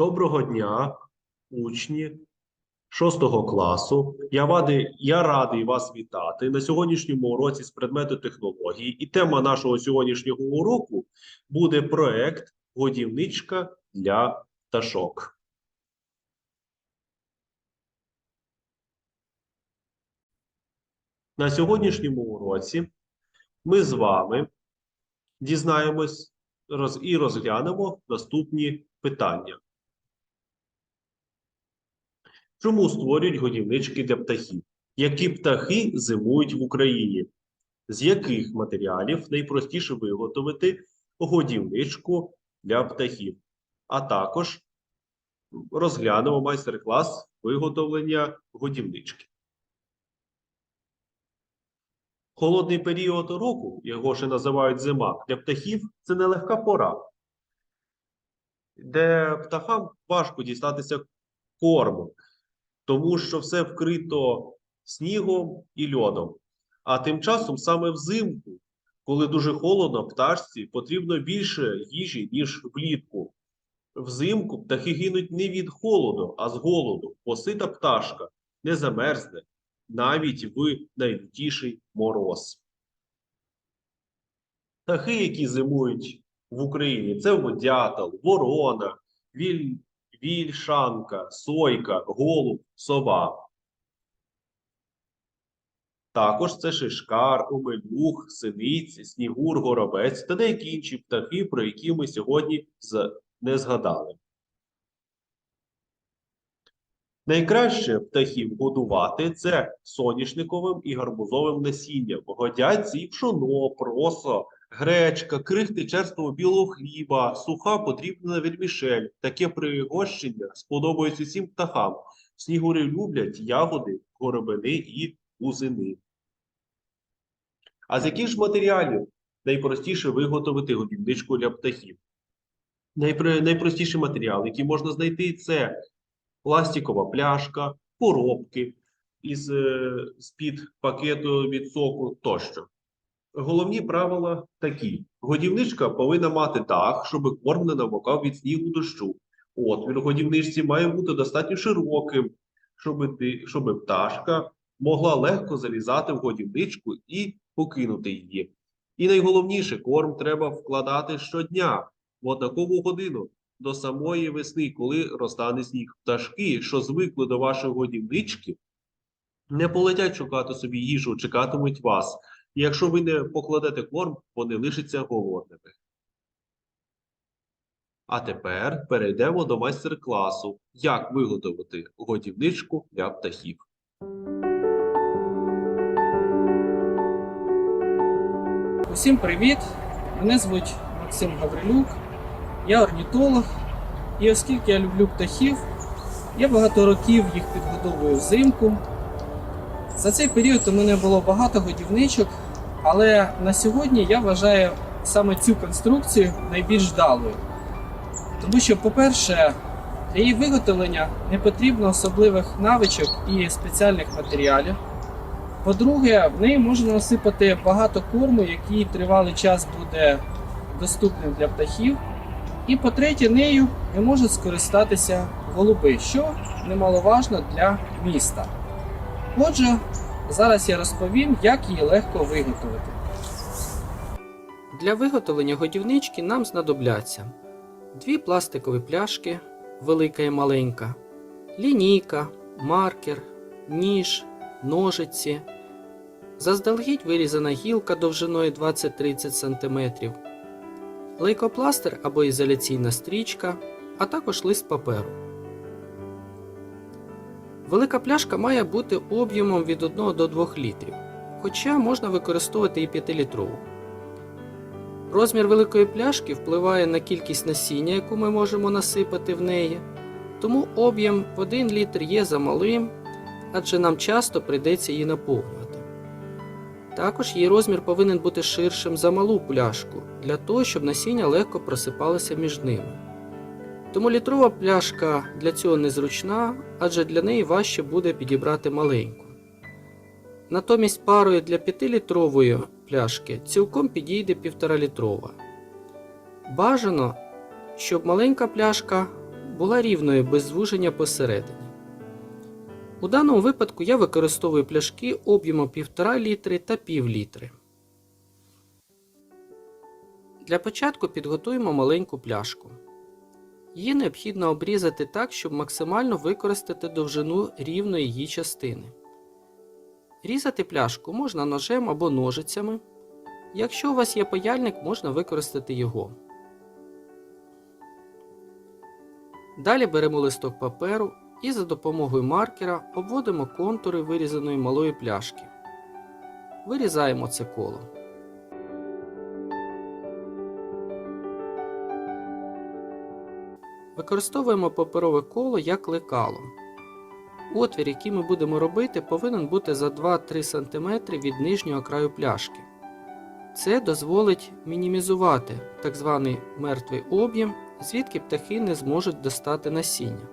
Доброго дня, учні 6 класу. Я радий, я радий вас вітати на сьогоднішньому уроці з предмету технології. І тема нашого сьогоднішнього уроку буде проект Годівничка для пташок. На сьогоднішньому уроці ми з вами дізнаємось і розглянемо наступні питання. Чому створюють годівнички для птахів? Які птахи зимують в Україні? З яких матеріалів найпростіше виготовити годівничку для птахів? А також розглянемо майстер-клас виготовлення годівнички. Холодний період року, його ще називають зима, для птахів це нелегка пора, де птахам важко дістатися корму, тому що все вкрито снігом і льодом. А тим часом саме взимку, коли дуже холодно, пташці потрібно більше їжі, ніж влітку. Взимку птахи гинуть не від холоду, а з голоду. Посита пташка не замерзне навіть в найлютіший мороз. Птахи, які зимують в Україні, це водятел, ворона, віль, вільшанка, сойка, голуб, сова. Також це шишкар, омелюх, синиці, снігур, горобець та деякі інші птахи, про які ми сьогодні не згадали. Найкраще птахів годувати це соняшниковим і гарбузовим насінням. Годяться і пшоно, просо, гречка, крихти черствого білого хліба, суха потрібна вермішель. Таке пригощення сподобається усім птахам. Снігури люблять ягоди, горобини і бузини. А з яких ж матеріалів найпростіше виготовити годівничку для птахів? Найпростіший матеріал, який можна знайти, це пластикова пляшка, коробки із е, з-під пакету від соку тощо. Головні правила такі: годівничка повинна мати дах, щоб корм не намокав від снігу дощу. Отвір у годівничці має бути достатньо широким, щоб, ти- щоб пташка могла легко залізати в годівничку і покинути її. І найголовніше, корм треба вкладати щодня в однакову годину до самої весни, коли розтане сніг. Пташки, що звикли до вашої годівнички, не полетять шукати собі їжу, чекатимуть вас. І якщо ви не покладете корм, вони лишаться голодними. А тепер перейдемо до майстер-класу, як виготовити годівничку для птахів. Усім привіт! Мене звуть Максим Гаврилюк, я орнітолог. І оскільки я люблю птахів, я багато років їх підгодовую взимку. За цей період у мене було багато годівничок, але на сьогодні я вважаю саме цю конструкцію найбільш вдалою. Тому що, по-перше, для її виготовлення не потрібно особливих навичок і спеціальних матеріалів. По-друге, в неї можна насипати багато корму, який тривалий час буде доступним для птахів. І по-третє, нею не можуть скористатися голуби, що немаловажно для міста. Отже, зараз я розповім, як її легко виготовити. Для виготовлення годівнички нам знадобляться дві пластикові пляшки, велика і маленька, лінійка, маркер, ніж, ножиці, заздалегідь вирізана гілка довжиною 20-30 см, лейкопластир або ізоляційна стрічка, а також лист паперу. Велика пляшка має бути об'ємом від 1 до 2 літрів, хоча можна використовувати і 5-літрову. Розмір великої пляшки впливає на кількість насіння, яку ми можемо насипати в неї, тому об'єм в 1 літр є замалим, адже нам часто прийдеться її наповнювати. Також її розмір повинен бути ширшим за малу пляшку, для того, щоб насіння легко просипалося між ними. Тому літрова пляшка для цього незручна, адже для неї важче буде підібрати маленьку. Натомість парою для 5-літрової пляшки цілком підійде 1,5 літрова. Бажано, щоб маленька пляшка була рівною без звуження посередині. У даному випадку я використовую пляшки об'ємом 1,5 літри та пів літри. Для початку підготуємо маленьку пляшку. Її необхідно обрізати так, щоб максимально використати довжину рівної її частини. Різати пляшку можна ножем або ножицями. Якщо у вас є паяльник, можна використати його. Далі беремо листок паперу і за допомогою маркера обводимо контури вирізаної малої пляшки. Вирізаємо це коло. Використовуємо паперове коло як лекало. Отвір, який ми будемо робити, повинен бути за 2-3 см від нижнього краю пляшки. Це дозволить мінімізувати так званий мертвий об'єм, звідки птахи не зможуть достати насіння.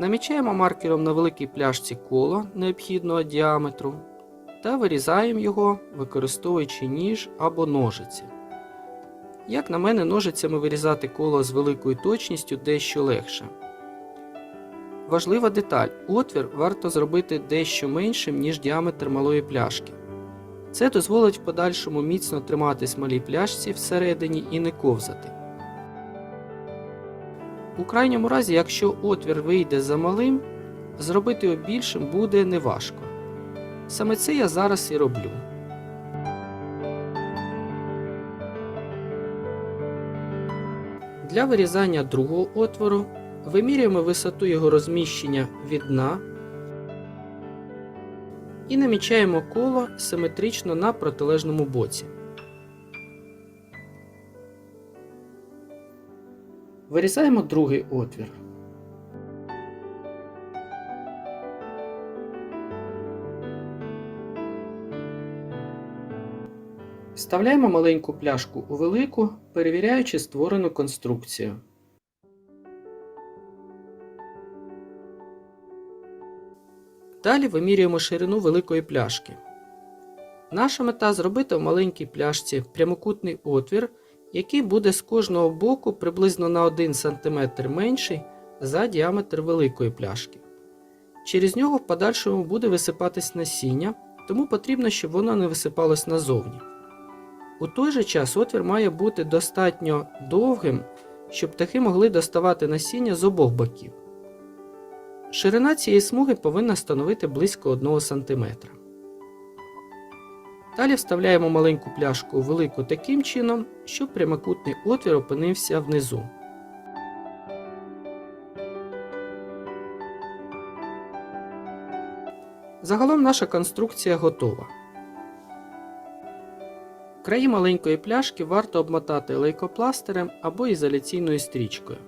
Намічаємо маркером на великій пляшці коло необхідного діаметру та вирізаємо його, використовуючи ніж або ножиці. Як на мене, ножицями вирізати коло з великою точністю дещо легше. Важлива деталь: отвір варто зробити дещо меншим, ніж діаметр малої пляшки. Це дозволить в подальшому міцно триматись малій пляшці всередині і не ковзати. У крайньому разі, якщо отвір вийде за малим, зробити його більшим буде неважко. Саме це я зараз і роблю. Для вирізання другого отвору вимірюємо висоту його розміщення від дна і намічаємо коло симетрично на протилежному боці. Вирізаємо другий отвір. Вставляємо маленьку пляшку у велику, перевіряючи створену конструкцію. Далі вимірюємо ширину великої пляшки. Наша мета зробити в маленькій пляшці прямокутний отвір, який буде з кожного боку приблизно на 1 см менший за діаметр великої пляшки. Через нього в подальшому буде висипатись насіння, тому потрібно, щоб воно не висипалось назовні. У той же час отвір має бути достатньо довгим, щоб птахи могли доставати насіння з обох боків. Ширина цієї смуги повинна становити близько 1 см. Далі вставляємо маленьку пляшку у велику таким чином, щоб прямокутний отвір опинився внизу. Загалом наша конструкція готова. Краї маленької пляшки варто обмотати лейкопластирем або ізоляційною стрічкою.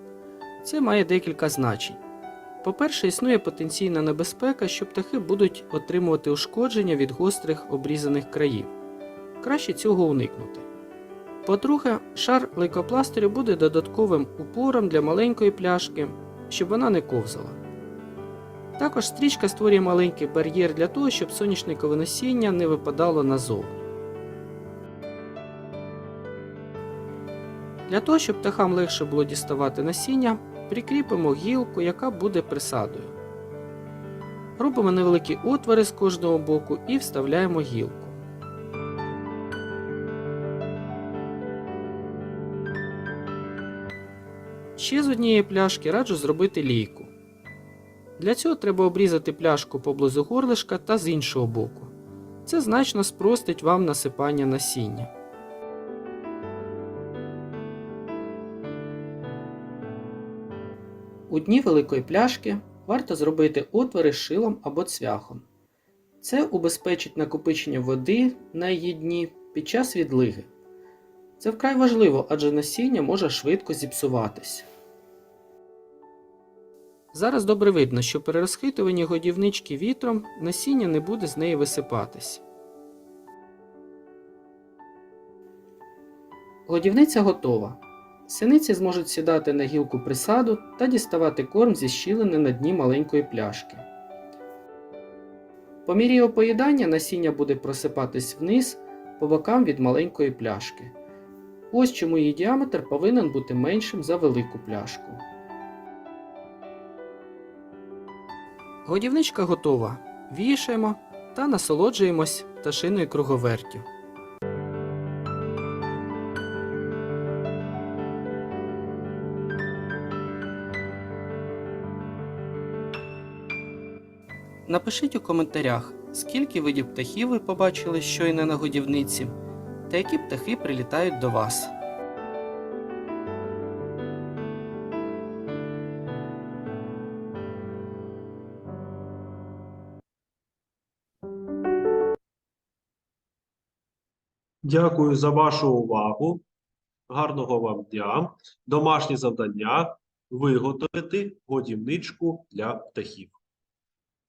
Це має декілька значень. По-перше, існує потенційна небезпека, що птахи будуть отримувати ушкодження від гострих обрізаних країв. Краще цього уникнути. По-друге, шар лейкопластирю буде додатковим упором для маленької пляшки, щоб вона не ковзала. Також стрічка створює маленький бар'єр для того, щоб соняшникове насіння не випадало назовні. Для того, щоб птахам легше було діставати насіння, прикріпимо гілку, яка буде присадою. Робимо невеликі отвори з кожного боку і вставляємо гілку. Ще з однієї пляшки раджу зробити лійку. Для цього треба обрізати пляшку поблизу горлишка та з іншого боку. Це значно спростить вам насипання насіння. У дні великої пляшки варто зробити отвори шилом або цвяхом. Це убезпечить накопичення води на її дні під час відлиги. Це вкрай важливо, адже насіння може швидко зіпсуватись. Зараз добре видно, що при розхитуванні годівнички вітром насіння не буде з неї висипатись. Годівниця готова. Синиці зможуть сідати на гілку присаду та діставати корм зі щілини на дні маленької пляшки. По мірі його насіння буде просипатись вниз по бокам від маленької пляшки. Ось чому її діаметр повинен бути меншим за велику пляшку. Годівничка готова. Вішаємо та насолоджуємось пташиною круговертю. Напишіть у коментарях, скільки видів птахів ви побачили щойно на годівниці, та які птахи прилітають до вас. Дякую за вашу увагу. Гарного вам дня. Домашнє завдання виготовити годівничку для птахів.